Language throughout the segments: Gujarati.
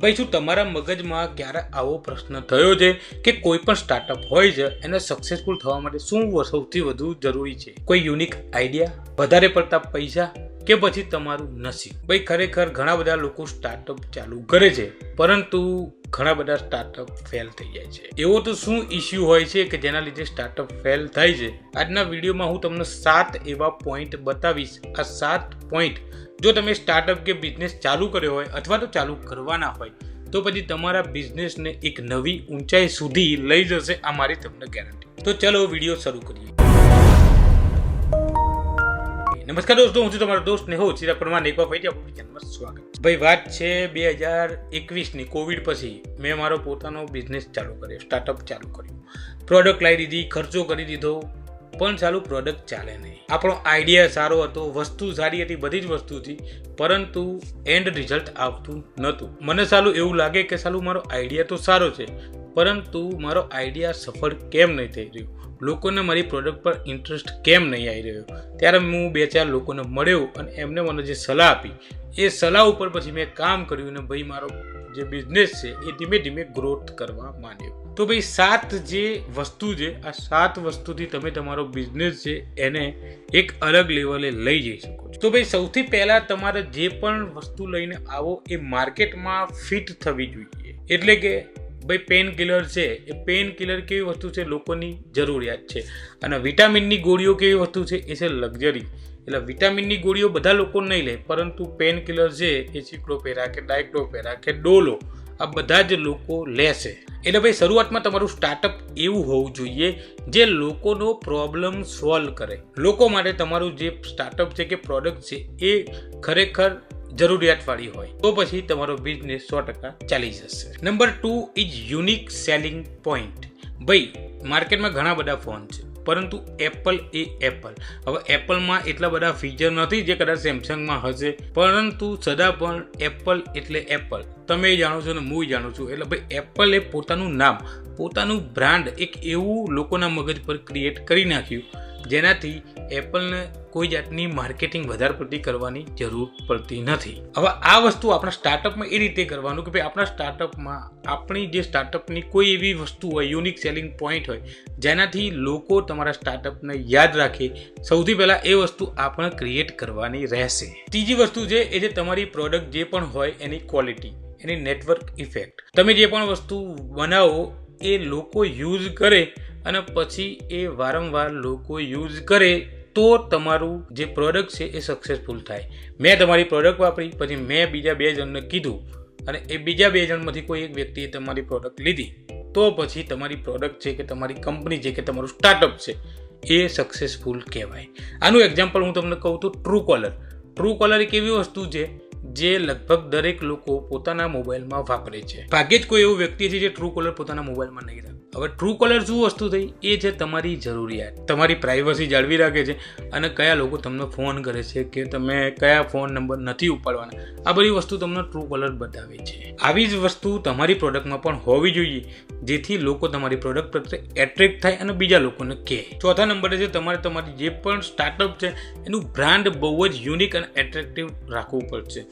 ભાઈ, શું તમારા મગજમાં ક્યારે આવો પ્રશ્ન થયો છે કે કોઈ પણ સ્ટાર્ટઅપ હોય છે, એને સક્સેસફુલ થવા માટે શું સૌથી વધુ જરૂરી છે? કોઈ યુનિક આઈડિયા વધારે પડતા પૈસા કે પછી તમારું નસીબ? ભાઈ, ખરેખર ઘણા બધા લોકો સ્ટાર્ટઅપ ચાલુ કરે છે, પરંતુ ઘણા બધા સ્ટાર્ટઅપ ફેલ થઈ જાય છે. એવો તો શું ઇસ્યુ હોય છે કે જેના લીધે સ્ટાર્ટઅપ ફેલ થાય છે? આજના વિડીયોમાં હું તમને સાત એવા પોઈન્ટ બતાવીશ. આ સાત પોઈન્ટ જો તમે સ્ટાર્ટઅપ કે બિઝનેસ ચાલુ કર્યો હોય અથવા તો ચાલુ કરવાના હોય, તો પછી તમારા બિઝનેસને એક નવી ઊંચાઈ સુધી લઈ જશે આ મારી તમને ગેરંટી તો ચલો વીડિયો શરૂ કરીએ. નમસ્કાર દોસ્તો, હું છું તમારો દોસ્ત નેહો ચિરા પરમાર એકવાર ફરી આપણું સ્વાગત ભાઈ, વાત છે બે હજાર એકવીસની કોવિડ પછી મેં મારો પોતાનો બિઝનેસ ચાલુ કર્યો સ્ટાર્ટઅપ ચાલુ કર્યું. પ્રોડક્ટ લાવી દીધી, ખર્ચો કરી દીધો પણ સારું પ્રોડક્ટ ચાલે નહીં. આપણો આઈડિયા સારો હતો, વસ્તુ સારી હતી, બધી જ વસ્તુ હતી, પરંતુ એન્ડ રિઝલ્ટ આવતું નહોતું. મને સારું એવું લાગે કે સારું મારો આઈડિયા તો સારો છે, પરંતુ મારો આઈડિયા સફળ કેમ નહીં થઈ રહ્યો? લોકોને મારી પ્રોડક્ટ પર ઇન્ટરેસ્ટ કેમ નહીં આવી રહ્યો? ત્યારે હું બે ચાર લોકોને મળ્યો અને એમને મને જે સલાહ આપી, એ સલાહ ઉપર પછી મેં કામ કર્યું અને ભાઈ મારો જે બિઝનેસ છે, એ ધીમે ધીમે ગ્રોથ કરવા માંડ્યો. તો ભાઈ, સાત જે વસ્તુ છે, આ સાત વસ્તુથી તમે તમારો બિઝનેસ છે, એને એક અલગ લેવલે લઈ જઈ શકો તો ભાઈ, સૌથી પહેલાં તમારે જે પણ વસ્તુ લઈને આવો, એ માર્કેટમાં ફિટ થવી જોઈએ. એટલે કે, ભાઈ પેન કિલર છે, એ પેન કિલર કેવી વસ્તુ છે? લોકોની જરૂરિયાત છે. અને વિટામિનની ગોળીઓ કેવી વસ્તુ છે? એ છે લક્ઝરી એટલે વિટામિનની ગોળીઓ બધા લોકો નહીં લે, પરંતુ પેન કિલર છે એ સિક્લોપેરા કે ડાયક્લોપેરા કે ડોલો, આ બધા જ લોકો લેશે એટલે ભાઈ શરૂઆતમાં તમારું સ્ટાર્ટઅપ એવું હોવું જોઈએ જે લોકોનો પ્રોબ્લેમ સોલ્વ કરે. લોકો માટે તમારું જે સ્ટાર્ટઅપ છે કે પ્રોડક્ટ છે એ ખરેખર જરૂરિયાતવાળી હોય. તો પછી તમારો બિઝનેસ સો ટકા ચાલી જશે. Number two is unique selling point ભાઈ માર્કેટમાં ઘણા બધા ફોન છે. પરંતુ એપલ એ એપલ. હવે એપલમાં એટલા બધા ફીચર નથી જે કદાચ સેમસંગમાં હશે. પરંતુ સદા પણ એપલ એટલે એપલ. તમે જાણો છો ને હું જાણું છું. એટલે ભાઈ, એપલ એ પોતાનું નામ, પોતાનું બ્રાન્ડ એક એવું લોકોના મગજ પર ક્રિએટ કરી નાખ્યું જેનાથી એપલને કોઈ જાતની માર્કેટિંગ વધારે પડતી કરવાની જરૂર પડતી નથી. હવે આ વસ્તુ આપણા સ્ટાર્ટઅપમાં એ રીતે કરવાનું કે ભાઈ આપણા સ્ટાર્ટઅપમાં આપણી જે સ્ટાર્ટઅપની કોઈ એવી વસ્તુ હોય યુનિક સેલિંગ પોઈન્ટ હોય, જેનાથી લોકો તમારા સ્ટાર્ટઅપને યાદ રાખે, સૌથી પહેલાં એ વસ્તુ આપણે ક્રિએટ કરવાની રહેશે. ત્રીજી વસ્તુ છે એ જે તમારી પ્રોડક્ટ જે પણ હોય એની ક્વોલિટી એની નેટવર્ક ઇફેક્ટ તમે જે પણ વસ્તુ બનાવો, એ લોકો યુઝ કરે અને પછી એ વારંવાર લોકો યુઝ કરે તો તમારું જે પ્રોડક્ટ છે એ સક્સેસફુલ થાય. મેં તમારી પ્રોડક્ટ વાપરી, પછી મેં બીજા બે જણને કીધું અને એ બીજા બે જણમાંથી કોઈ એક વ્યક્તિએ તમારી પ્રોડક્ટ લીધી. તો પછી તમારી પ્રોડક્ટ છે કે તમારી કંપની છે કે તમારું સ્ટાર્ટઅપ છે, એ સક્સેસફુલ કહેવાય. આનું એક્ઝામ્પલ હું તમને કહું તો ટ્રુ કોલર ટ્રુ કોલર એક એવી વસ્તુ છે જે લગભગ દરેક લોકો પોતાના મોબાઈલમાં વાપરે છે. ભાગ્યે જ કોઈ એવું વ્યક્તિ છે જે ટ્રુ કોલર પોતાના મોબાઈલમાં નહીં રાખે હવે ટ્રુ કોલર શું વસ્તુ થઈ? એ છે તમારી જરૂરિયાત. તમારી પ્રાઇવસી જાળવી રાખે છે અને કયા લોકો તમને ફોન કરે છે કે તમે કયા ફોન નંબર નથી ઉપાડવાના. આ બધી વસ્તુ તમને ટ્રુ કોલર બતાવે છે. આવી જ વસ્તુ તમારી પ્રોડક્ટમાં પણ હોવી જોઈએ, જેથી લોકો તમારી પ્રોડક્ટ પ્રત્યે એટ્રેક્ટ થાય અને બીજા લોકોને કહે. ચોથા નંબરે છે તમારે તમારી જે પણ સ્ટાર્ટઅપ છે, એનું બ્રાન્ડ બહુ જ યુનિક અને એટ્રેક્ટિવ રાખવું પડશે.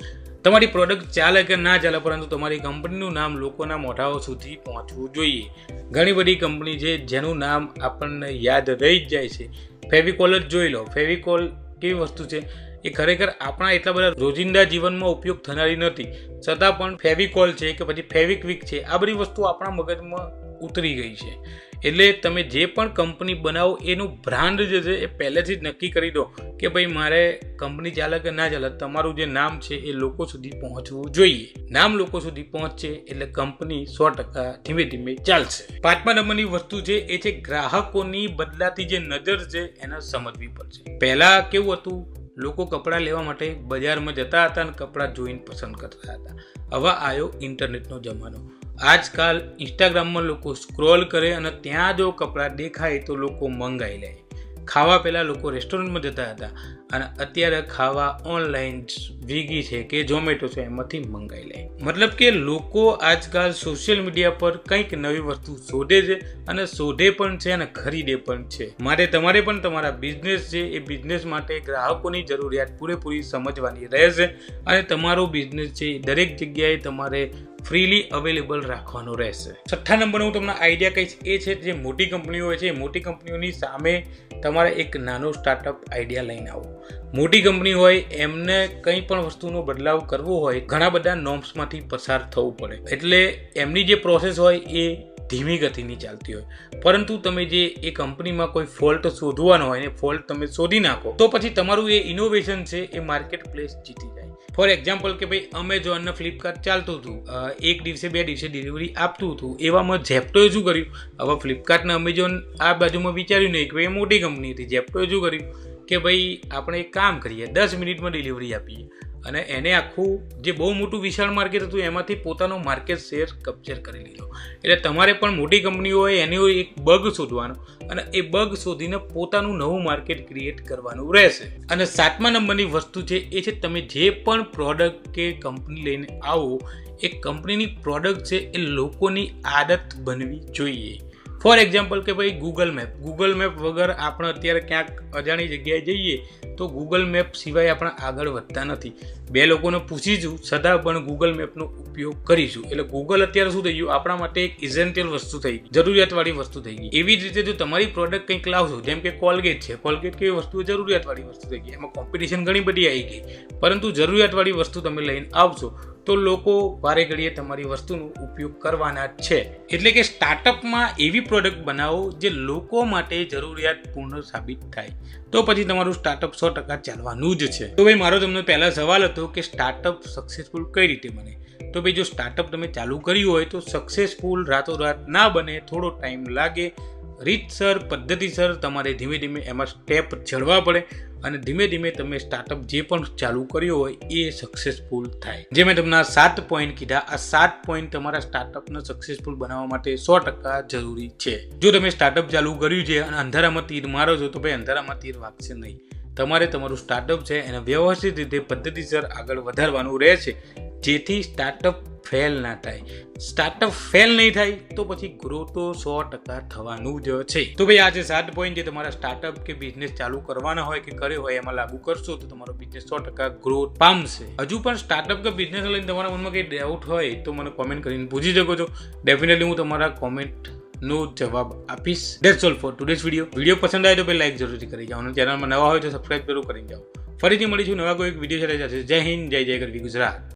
તમારી પ્રોડક્ટ ચાલે કે ના ચાલે, પરંતુ તમારી કંપનીનું નામ લોકોના મોઢાઓ સુધી પહોંચવું જોઈએ. ઘણી બધી કંપની છે જેનું નામ આપણને યાદ રહી જ જાય છે. ફેવિકોલ જ જોઈ લો. ફેવિકોલ કેવી વસ્તુ છે? એ ખરેખર આપણા એટલા બધા રોજિંદા જીવનમાં ઉપયોગ થનારી નથી. છતાં પણ ફેવિકોલ છે કે પછી ફેવિક્વિક છે, આ બધી વસ્તુ આપણા મગજમાં ઉતરી ગઈ છે. એટલે તમે જે પણ કંપની બનાવો, એનું બ્રાન્ડ જે છે, એ પહેલેથી જ નક્કી કરી દો કે ભાઈ મારે કંપની ચાલે કે ના ચાલે તમારું જે નામ છે, એ લોકો સુધી પહોંચવું જોઈએ. નામ લોકો સુધી પહોંચશે, એટલે કંપની સો ટકા ધીમે ધીમે ચાલશે. પાંચમા નંબરની વસ્તુ છે, એ છે ગ્રાહકોની બદલાતી જે નજર છે, એને સમજવી પડશે. પહેલાં કેવું હતું, લોકો કપડાં લેવા માટે બજારમાં જતા હતા અને કપડાં જોઈને પસંદ કરતા હતા. હવે આવ્યો ઇન્ટરનેટનો જમાનો. આજકાલ ઇન્સ્ટાગ્રામમાં લોકો સ્ક્રોલ કરે અને ત્યાં જો કપડાં દેખાય તો લોકો મંગાવી લે. ખાવા પહેલાં લોકો રેસ્ટોરન્ટમાં જતા હતા અને અત્યારે ખાવા ઓનલાઈન સ્વિગી છે કે ઝોમેટો છે એમાંથી મંગાવી લે. મતલબ કે લોકો આજકાલ સોશિયલ મીડિયા પર કંઈક નવી વસ્તુ શોધે છે અને શોધે પણ છે અને ખરીદે પણ છે. માટે તમારે પણ તમારા બિઝનેસ છે એ બિઝનેસ માટે ગ્રાહકોની જરૂરિયાત પૂરેપૂરી સમજવાની રહેશે અને તમારો બિઝનેસ છે દરેક જગ્યાએ તમારે ફ્રીલી અવેલેબલ રાખવાનો રહેશે. છઠ્ઠા નંબરનો હું તમને આઈડિયા કહીશ, એ છે જે મોટી કંપનીઓ હોય છે મોટી કંપનીઓની સામે તમારે એક નાનો સ્ટાર્ટઅપ આઈડિયા લઈને આવો મોટી કંપની હોય, એમને કંઈ પણ વસ્તુનો બદલાવ કરવો હોય, ઘણા બધા નોર્મ્સમાંથી પસાર થવું પડે. એટલે એમની જે પ્રોસેસ હોય એ ધીમી ગતિની ચાલતી હોય. પરંતુ તમે જે એ કંપનીમાં કોઈ ફોલ્ટ શોધવાનો હોય ને ફોલ્ટ તમે શોધી નાખો, તો પછી તમારું એ ઇનોવેશન છે એ માર્કેટ પ્લેસ જીતી જાય. ફોર એક્ઝામ્પલ કે ભાઈ અમેઝોન ને ફ્લિપકાર્ટ ચાલતું હતું. એક દિવસે બે દિવસે ડિલિવરી આપતું હતું. એવામાં ઝેપ્ટોએ શું કર્યું? હવે ફ્લિપકાર્ટ ને અમેઝોન આ બાજુમાં વિચાર્યું નહીં કે એ મોટી કંપની હતી. ઝેપ્ટોએ શું કર્યું? કે ભાઈ, આપણે એક કામ કરીએ, દસ મિનિટમાં ડિલિવરી આપીએ. અને એને આખું જે બહુ મોટું વિશાળ માર્કેટ હતું, એમાંથી પોતાનો માર્કેટ શેર કપ્ચર કરી લીધો. એટલે તમારે પણ મોટી કંપનીઓ હોય એની એક બગ શોધવાનો અને એ બગ શોધીને પોતાનું નવું માર્કેટ ક્રિએટ કરવાનું રહેશે. અને સાતમા નંબરની વસ્તુ છે, એ છે તમે જે પણ પ્રોડક્ટ કે કંપની લઈને આવો, એ કંપનીની પ્રોડક્ટ છે, એ લોકોની આદત બનવી જોઈએ. ફોર એક્ઝામ્પલ કે ભાઈ ગૂગલ મેપ ગૂગલ મેપ વગર આપણે અત્યારે ક્યાંક અજાણી જગ્યાએ જઈએ તો ગૂગલ મેપ સિવાય આપણે આગળ વધતા નથી. બે લોકોને પૂછીશું સદા પણ ગૂગલ મેપનો ઉપયોગ કરીશું. એટલે ગૂગલ અત્યારે શું થઈ ગયું? આપણા માટે એક ઇઝેન્ટિયલ વસ્તુ થઈ ગઈ. જરૂરિયાતવાળી વસ્તુ થઈ ગઈ. એવી જ રીતે જો તમારી પ્રોડક્ટ કંઈક લાવશો, જેમ કે કોલગેટ છે. કોલગેટ કેવી વસ્તુ જરૂરિયાતવાળી વસ્તુ થઈ ગઈ. એમાં કોમ્પિટિશન ઘણી બધી આવી ગઈ. પરંતુ જરૂરિયાતવાળી વસ્તુ તમે લઈને આવશો. તો લોકો વારે ઘડીએ તમારી વસ્તુનો ઉપયોગ કરવાના જ છે. એટલે કે સ્ટાર્ટઅપમાં એવી પ્રોડક્ટ બનાવો જે લોકો માટે જરૂરિયાતપૂર્ણ સાબિત થાય. તો પછી તમારું સ્ટાર્ટઅપ સો ટકા ચાલવાનું જ છે. તો ભાઈ, મારો તમને પહેલાં સવાલ હતો કે સ્ટાર્ટઅપ સક્સેસફુલ કઈ રીતે બને? તો ભાઈ, જો સ્ટાર્ટઅપ તમે ચાલુ કર્યું હોય તો સક્સેસફુલ રાતોરાત ના બને, થોડો ટાઈમ લાગે. રીતસર, પદ્ધતિસર તમારે ધીમે ધીમે એમાં સ્ટેપ ચડવા પડે. અને ધીમે ધીમે તમે સ્ટાર્ટઅપ જે પણ ચાલુ કર્યો હોય એ સક્સેસફુલ થાય. જે મેં તમને સાત પોઈન્ટ કીધા, આ સાત પોઈન્ટ તમારા સ્ટાર્ટઅપને સક્સેસફુલ બનાવવા માટે સો ટકા જરૂરી છે. જો તમે સ્ટાર્ટઅપ ચાલુ કર્યું છે અને અંધારામાં તીર મારો છો તો ભાઈ અંધારામાં તીર વાગશે નહીં. તમારે તમારું સ્ટાર્ટઅપ છે એને વ્યવસ્થિત રીતે, પદ્ધતિસર આગળ વધારવાનું રહેશે. જેથી સ્ટાર્ટઅપ ફેલ ના થાય. સ્ટાર્ટઅપ ફેલ નહીં થાય, તો પછી ગ્રો તો સો ટકા થવાનું જ છે. તો ભાઈ આજે સાત પોઈન્ટ જે તમારા સ્ટાર્ટઅપ કે બિઝનેસ ચાલુ કરવાના હોય કે કર્યો હોય, એમાં લાગુ કરશો તો તમારો બિઝનેસ સો ટકા ગ્રોથ પામશે. હજુ પણ સ્ટાર્ટઅપ કે બિઝનેસ લઈને તમારા મનમાં કંઈ ડાઉટ હોય, તો મને કોમેન્ટ કરીને પૂછી શકો છો. ડેફિનેટલી હું તમારા કોમેન્ટ નો જવાબ આપીશ. That's all for today's video video પસંદ આવે તો ભાઈ લાઈક જરૂરથી કરી જાઓ. અને ચેનલમાં નવા હોય તો સબસ્ક્રાઈબ જરૂર કરી જાઓ. ફરીથી મળીશું નવા કોઈ એક વીડિયો સાથે. જય હિન્દ, જય જય કરવી ગુજરાત.